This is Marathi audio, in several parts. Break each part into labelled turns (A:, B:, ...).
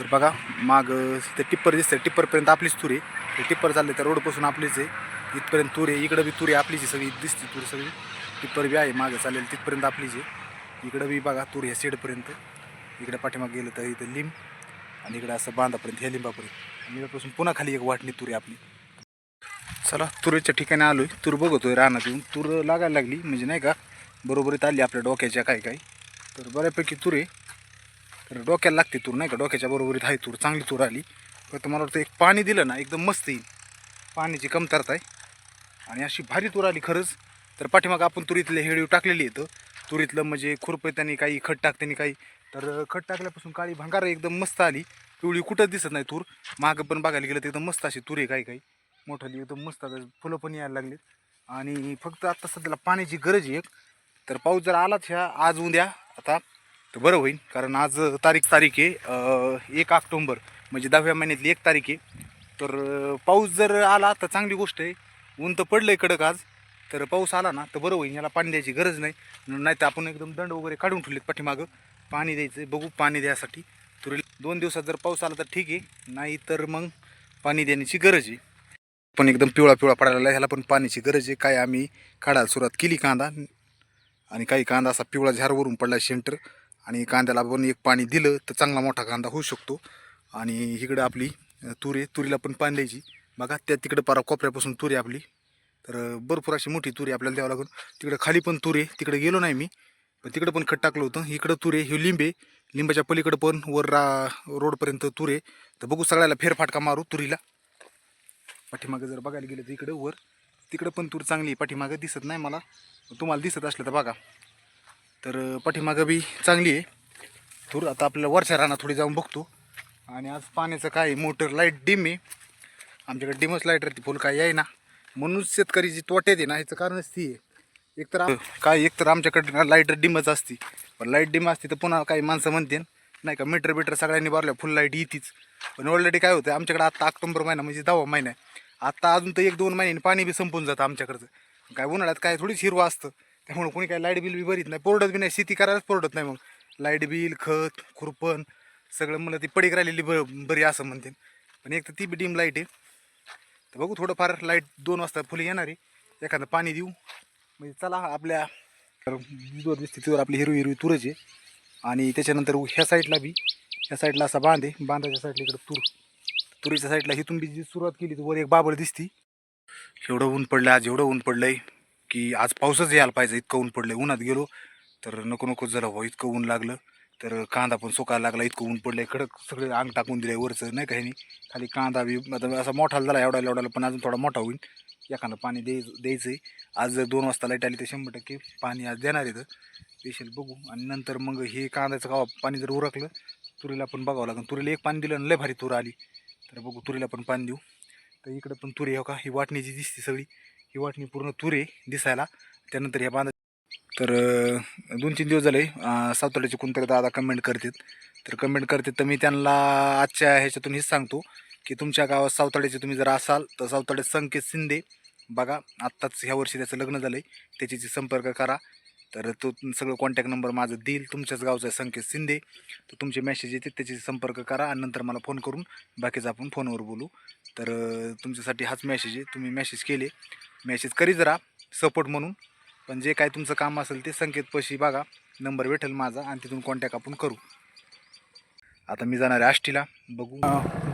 A: तर बघा माग ते टिप्पर दिसतंय. टिप्परपर्यंत आपलीच तूर आहे. ते टिप्पर चाललं त्या रोडपासून आपलीच आहे. इथपर्यंत तूर आहे. इकडं बी तूर आहे आपलीच आहे सगळी. दिसते तूर सगळी. टिप्पर बी आहे मागं चालेल तिथपर्यंत आपलीच आहे. इकडं बी बघा तूर ह्या सेडपर्यंत इकडं पाठीमाग गेलं तर इथं लिंब आणि इकडं असं बांधापर्यंत ह्या लिंबापर्यंत. लिंबापासून पुन्हा खाली एक वाटणी तूर आहे आपली. चला तुरीच्या ठिकाणी आलो आहे तूर बघतोय रानात येऊन. तूर लागायला लागली. म्हणजे नाही का बरोबरीत आली आपल्या डोक्याच्या काय काय तर बऱ्यापैकी तूर आहे तर डोक्याला लागते तूर नाही का? डोक्याच्या बरोबरीत आहे तूर चांगली तूर आली. फक्त मला वाटतं एक पाणी दिलं ना एकदम मस्त येईल. पाण्याची कमतरता आहे. आणि अशी भारी तूर आली खरंच. तर पाठीमाग आपण तुरीतले हेळीव टाकलेली येतं तुरीतलं म्हणजे खुरपं त्यांनी काही खत टाकतानी काही. तर खत टाकल्यापासून काळी भंगार एकदम मस्त आली. पिवळी कुठंच दिसत नाही तूर. मागं पण बघायला गेलं तर एकदम मस्त अशी तूर आहे काही काही. मोठाली एकदम मस्त आता फुलं पण यायला लागलीत. आणि फक्त आता सध्याला पाण्याची गरज आहे एक. तर पाऊस जर आलाच ह्या आज उद्या आता तर बरं होईल. कारण आज तारीख तारीख आहे. एक ऑक्टोंबर म्हणजे दहाव्या महिन्यातली एक तारीख आहे. तर पाऊस जर आला तर चांगली गोष्ट आहे. ऊन तर पडलं आहे कडक आज. तर पाऊस आला ना तर बरं होईल. याला पाणी द्यायची गरज नाही. नाही तर आपण एकदम दंड वगैरे काढून ठेवलेत पाठीमागं. पाणी द्यायचं बघू पाणी द्यायसाठी तर दोन दिवसात जर पाऊस आला तर ठीक आहे. नाही तर मग पाणी देण्याची गरज आहे. पण एकदम पिवळा पिवळा पडायला ह्याला पण पाण्याची गरज आहे. काय आम्ही काढायला सुरुवात केली कांदा. आणि काही कांदा असा पिवळा झारवरून पडला सेंटर आणि कांद्याला पण एक पाणी दिलं तर चांगला मोठा कांदा होऊ शकतो. आणि इकडं आपली अं, तूर आहे तुरीला पण पाणी द्यायची. बघा त्या तिकडं पारा कोपऱ्यापासून तुरी आहे आपली. तर भरपूर अशी मोठी तुरी आपल्याला द्यावं लागून तिकडं खाली पण तूर आहे. तिकडे गेलो नाही मी. पण तिकडं पण खत टाकलं होतं. इकडं तूर आहे. हे लिंबे लिंबाच्या पलीकडं पण वर रा रोडपर्यंत तूर आहे. तर बघू सगळ्याला फेरफाटका मारू तुरीला. पाठीमागं जर बघायला गेलं तर इकडं वर तिकडं पण तूर चांगली आहे. पाठीमागं दिसत नाही मला. तुम्हाला दिसत असलं तर बघा. तर पाठीमागं बी चांगली आहे. थोडं आता आपल्याला वरच्या रानात थोडी जाऊन बघतो. आणि आज पाण्याचं काय आहे, मोटर लाइट डिम आहे. आमच्याकडे डिमच लाइट राहते फुल काय आहे ना. म्हणून शेतकरी जी तोट्यात आहे ना ह्याचं कारणच ती आहे. एकतर आ- काय एकतर आमच्याकडे लाइट डिमच असती. पण लाइट डिम असती तर पुन्हा काही माणसं म्हणते नाही का मीटर बिटर सगळ्यांनी भरल्या फुल लाइट येतीच. पण ऑलरेडी काय होतं आमच्याकडे आत्ता ऑक्टोबर महिना म्हणजे दहावा महिना आहे. आत्ता अजून तर एक दोन महिन्याने पाणी बी संपून जातं आमच्याकडचं. काय उन्हाळ्यात काय थोडीच हिरवा असतं. त्यामुळे कोणी काय लाइट बिल बी भरीत नाही. पोरडत बी नाही. शेती करायलाच पोरडत नाही मग. लाइट बिल खत खुरपण सगळं मला ती पडीक राहिलेली ब बरी असं म्हणते. पण एक तर ती बी डीम लाइट आहे. तर बघू थोडंफार लाइट दोन वाजता फुले येणार आहे. एखादं पाणी देऊ. म्हणजे चला आपल्या विजवर दिसते तिवर आपली हिरवी हिरवी तुरच आहे. आणि त्याच्यानंतर ह्या साईडला बी ह्या साईडला असा बांध आहे. बांधाच्या साईडला इकडं तूर. तुरीच्या साईडला हिथून बी जी सुरुवात केली तर वर एक बाबळ दिसती. एवढं ऊन पडलं आज एवढं ऊन पडलं आहे की आज पाऊसच यायला पाहिजे. इतकं ऊन पडलं उन्हात गेलो तर नको नको झालं हो इतकं ऊन लागलं. तर कांदा पण सुकायला लागला. इतकं ऊन पडलंय. कडक सगळं अंग टाकून दिले वरचं नाही काही नाही खाली कांदा बी आता असा मोठा झाला एवढा एवढाला पण अजून थोडा मोठा होईल. एखादं पाणी द्याय द्यायचं आहे आज जर दोन वाजता लाइट आली तर शंभर टक्के पाणी आज देणार आहे स्पेशल बघू. आणि नंतर मग हे कांद्याचं गावा पाणी जर उरकलं तुरीला पण बघावं लागेल. तुरीला एक पाणी दिलं आणि लय भारी तूर आली. तर बघू तुरीला पण पाणी देऊ. तर इकडं पण तुरी हो का? ही वाटण्याची दिसते सगळी. ही वाटणी पूर्ण तुरे दिसायला. त्यानंतर या बांधा तर दोन तीन दिवस झाले अं, कोणतरी दादा कमेंट करतात. तर कमेंट करतात तर मी त्यांना आजच्या ह्याच्यातून हेच सांगतो की तुमच्या गावात सावताड्याचे तुम्ही जर असाल तर सावताड्यात संकेत शिंदे बघा. आत्ताच ह्या वर्षी त्याचं लग्न झालं आहे त्याच्याशी संपर्क करा. तर तो सगळं कॉन्टॅक्ट नंबर माझं देईल. तुमच्याच गावचा आहे संकेत शिंदे. तर तुमचे मेसेज येते त्याच्याशी संपर्क करा आणि नंतर मला फोन करून बाकीचं आपण फोनवर बोलू. तर तुमच्यासाठी हाच मेसेज आहे. तुम्ही मेसेज केले. मेसेज करी जरा सपोर्ट म्हणून. पण जे काय तुमचं काम असेल ते संकेत पशी बघा. नंबर भेटेल माझा आणि तिथून कॉन्टॅक्ट आपण करू. आता मी जाणार आहे आष्टीला. बघू.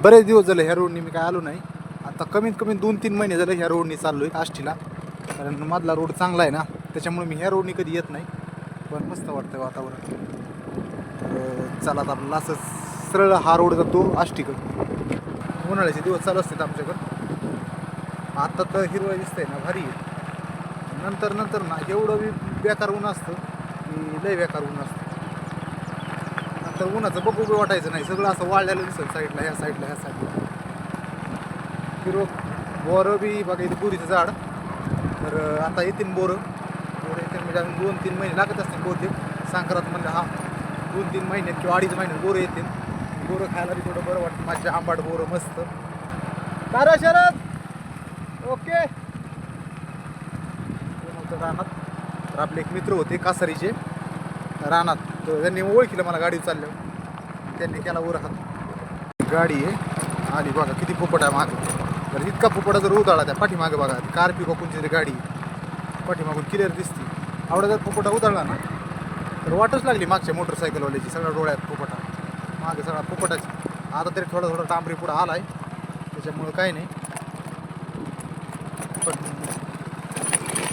A: बरेच दिवस झाले ह्या रोडनी मी काय आलो नाही. आता कमीत कमी दोन तीन महिने झाले ह्या रोडनी चाललो आहे आष्टीला. कारण मधला रोड चांगला आहे ना. त्याच्यामुळे मी ह्या रोडनी कधी येत नाही. पण मस्त वाटतं वातावरण. तर चला आता असं सरळ हा रोड जातो आष्टीकडे. उन्हाळ्याचे दिवस चालू असतात आमच्याकडं. आता तर हिरवळ दिसतंय ना भारी आहे. नंतर नंतर ना एवढं बी बेकार ऊन असतं की लय बेकार ऊन असतं. नंतर उन्हाचं बघू बी वाटायचं नाही. सगळं असं वाळलेलं दिसतं साईडला ह्या साईडला ह्या साईडला. हिरो बोरं बी बघा इथे बोरीचं झाड. तर आता येतील बोरं. बोरं येतील म्हणजे अजून दोन तीन महिने लागत असतील बहुतेक. संक्रांत म्हणलं हा दोन तीन महिन्यात किंवा अडीच महिन्यात गोरं येतील. गोरं खायला बी थोडं बरं वाटतं. माझ्या आंबाट गोरं मस्त. तारा शरद! ओके. रानात. तर आपले एक मित्र होते कासारीचे. रानात. तर त्यांनी ओळखलं मला गाडी चालल्यावर. त्यांनी केला वर हात गाडी आहे. आली बघा किती पोपट आहे मागं. तर इतका पोपटा जर उदाळा त्या पाठीमागे बघा. ती कार्पिको कोणची तरी गाडी आहे. पाठीमागून क्लिअर दिसते. आवडा जर पोपटा उधळला ना तर वाटच लागली मागच्या मोटरसायकलवाल्याची सगळ्या डोळ्यात पोपटा. मागे सगळा पोपटाची. आता तरी थोडा थोडा डांबरी पुढं आला आहे त्याच्यामुळं काही नाही. पण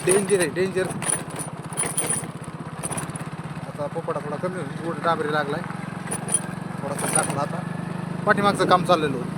A: डेंजर आहे डेंजर आता पोपटा थोडा कमी होईल कुठं टांबरी लागला आहे थोडासा टाकला आता. पाठीमागचं काम चाललेलं होतं.